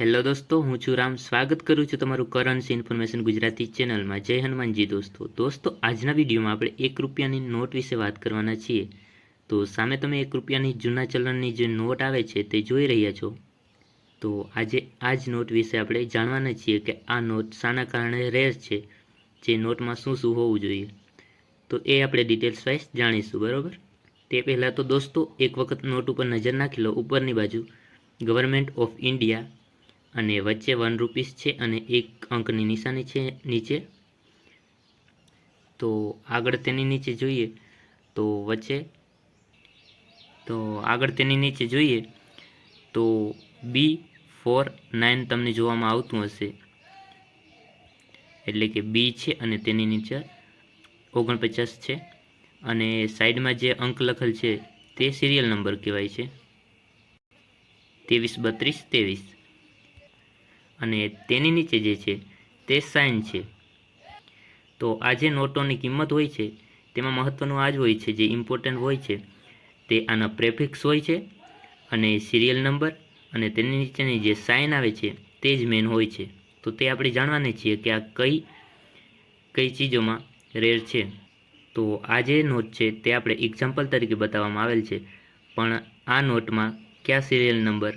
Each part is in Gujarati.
હેલો દોસ્તો, હું છું રામ. સ્વાગત કરું છું તમારું કરન્સી ઇન્ફોર્મેશન ગુજરાતી ચેનલમાં. જય હનુમાનજી દોસ્તો. દોસ્તો, આજના વિડીયોમાં આપણે એક રૂપિયાની નોટ વિશે વાત કરવાના છીએ. તો સામે તમે એક રૂપિયાની જૂના ચલણની જે નોટ આવે છે તે જોઈ રહ્યા છો. તો આજે આ જ નોટ વિશે આપણે જાણવાના છીએ કે આ નોટ શાના કારણે રેર છે, જે નોટમાં શું શું હોવું જોઈએ. તો એ આપણે ડિટેલ્સ વાઇઝ જાણીશું, બરાબર? તે પહેલાં તો દોસ્તો, એક વખત નોટ ઉપર નજર નાખી લો ઉપરની બાજુ. ગવર્મેન્ટ ઓફ ઇન્ડિયા અને વચ્ચે વન રૂપીસ છે અને એક અંકની નિશાની છે નીચે. તો આગળ તેની નીચે જોઈએ તો વચ્ચે. તો આગળ તેની નીચે જોઈએ તો બી ફોર નાઇન તમને જોવામાં આવતું હશે. એટલે કે બી છે અને તેની નીચે ઓગણપચાસ છે. અને સાઈડમાં જે અંક લખેલ છે તે સિરિયલ નંબર કહેવાય છે. ત્રેવીસ, બત્રીસ, ત્રેવીસ. અને તેની નીચે જે છે તે સાઇન છે. તો આ જે નોટોની કિંમત હોય છે, તેમાં મહત્ત્વનું આ જ હોય છે, જે ઇમ્પોર્ટન્ટ હોય છે, તે આના પ્રેફિક્સ હોય છે અને સિરિયલ નંબર અને તેની નીચેની જે સાઇન આવે છે, તે જ મેન હોય છે. તો તે આપણે જાણવાની છીએ કે આ કઈ કઈ ચીજોમાં રેર છે. તો આ જે નોટ છે, તે આપણે એક્ઝામ્પલ તરીકે બતાવવામાં આવેલ છે, પણ આ નોટમાં કયા સિરિયલ નંબર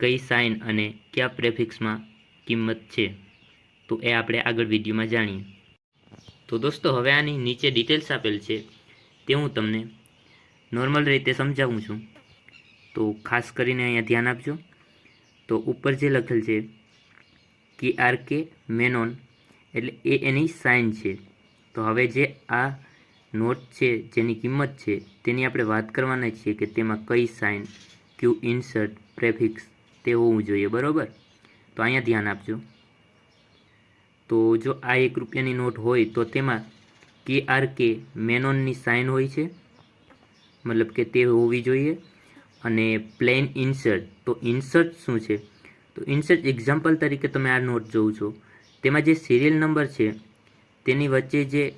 કઈ સાઇન અને કયા પ્રેફિક્સમાં કિંમત છે, તો એ આપણે આગળ વિડીયોમાં જાણીએ. તો દોસ્તો, હવે આની નીચે ડિટેલ્સ આપેલ છે, તે હું તમને નોર્મલ રીતે સમજાવું છું. તો ખાસ કરીને અહીંયા ધ્યાન આપજો. તો ઉપર જે લખેલ છે કે આર કે મેનોન એટલે એ એની સાઇન છે. તો હવે જે આ નોટ છે, જેની કિંમત છે, તેની આપણે વાત કરવાના છીએ કે તેમાં કઈ સાઇન ક્યુ ઇન્સર્ટ પ્રેફિક્સ તે હોવું જોઈએ, બરાબર? તો અહીંયા ધ્યાન આપજો. તો જો આ એક રૂપિયાની નોટ હોય, તો તેમાં કે આર કે મેનોનની સાઇન હોય છે. મતલબ કે તે હોવી જોઈએ. અને પ્લેન ઇન્સર્ટ, તો ઇન્સર્ટ શું છે? તો ઇન્સર્ટ એક્ઝામ્પલ તરીકે તમે આ નોટ જોઉં છો. તેમાં જે સિરિયલ નંબર છે, તેની વચ્ચે જે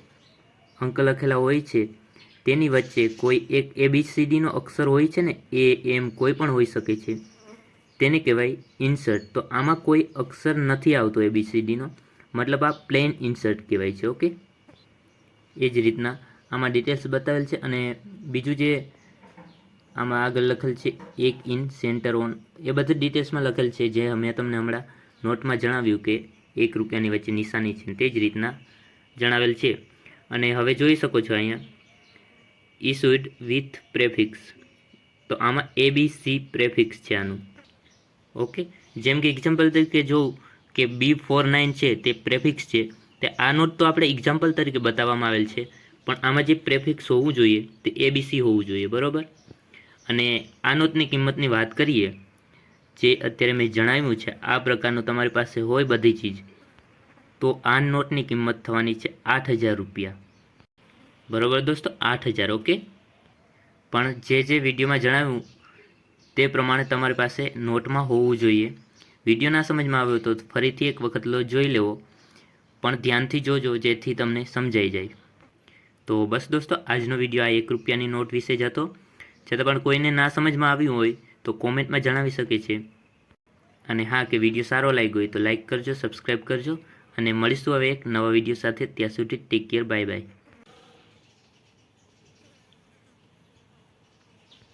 અંક લખેલા હોય છે, તેની વચ્ચે કોઈ એક એબીસીડીનો અક્ષર હોય છે ને? એ એમ કોઈ પણ હોઈ શકે છે. તેને કહેવાય ઇન્સર્ટ તો આમાં કોઈ અક્ષર નથી આવતો એબીસીડીનો મતલબ આ પ્લેન ઇન્સર્ટ કહેવાય છે ઓકે એ જ રીતના આમાં ડિટેલ્સ બતાવેલ છે અને બીજું જે આમાં આગળ લખેલ છે, એક ઇન સેન્ટર ઓન એ બધું ડિટેલ્સમાં લખેલ છે, જે મેં તમને હમણાં નોટમાં જણાવ્યું કે એક રૂપિયાની વચ્ચે નિશાની છે, તે જ રીતના જણાવેલ છે. અને હવે જોઈ શકો છો અહીંયા ઇસ્યુડ વિથ પ્રેફિક્સ તો આમાં એ બી સી પ્રેફિક્સ છે આનું. ઓકે? જેમ કે એક્ઝામ્પલ તરીકે જોઉં કે બી ફોર નાઇન છે, તે પ્રેફિક્સ છે, તે આ નોટ તો આપણે એક્ઝામ્પલ તરીકે બતાવવામાં આવેલ છે. પણ આમાં જે પ્રેફિક્સ હોવું જોઈએ, તે એ બી હોવું જોઈએ, બરાબર? અને આ નોટની કિંમતની વાત કરીએ, જે અત્યારે મેં જણાવ્યું છે, આ પ્રકારનું તમારી પાસે હોય બધી ચીજ, તો આ નોટની કિંમત થવાની છે આઠ હજાર રૂપિયા. બરાબર દોસ્તો? આઠ હજાર, ઓકે? પણ જે જે વિડીયોમાં જણાવ્યું તે પ્રમાણે તમારી પાસે નોટમાં હોવું જોઈએ. વીડિયો ના સમજમાં આવ્યો તો ફરીથી એક વખત લો, જોઈ લેવો. પણ ધ્યાનથી જોજો, જેથી તમને સમજાઈ જાય. તો બસ દોસ્તો, આજનો વીડિયો આ એક રૂપિયાની નોટ વિશે જ હતો. છતાં પણ કોઈને ના સમજમાં આવ્યું હોય તો કોમેન્ટમાં જણાવી શકે છે. અને હા, કે વીડિયો સારો લાગ્યો હોય તો લાઇક કરજો, સબસ્ક્રાઈબ કરજો. અને મળીશું હવે એક નવા વીડિયો સાથે. ત્યાં સુધી ટેક કેર બાય બાય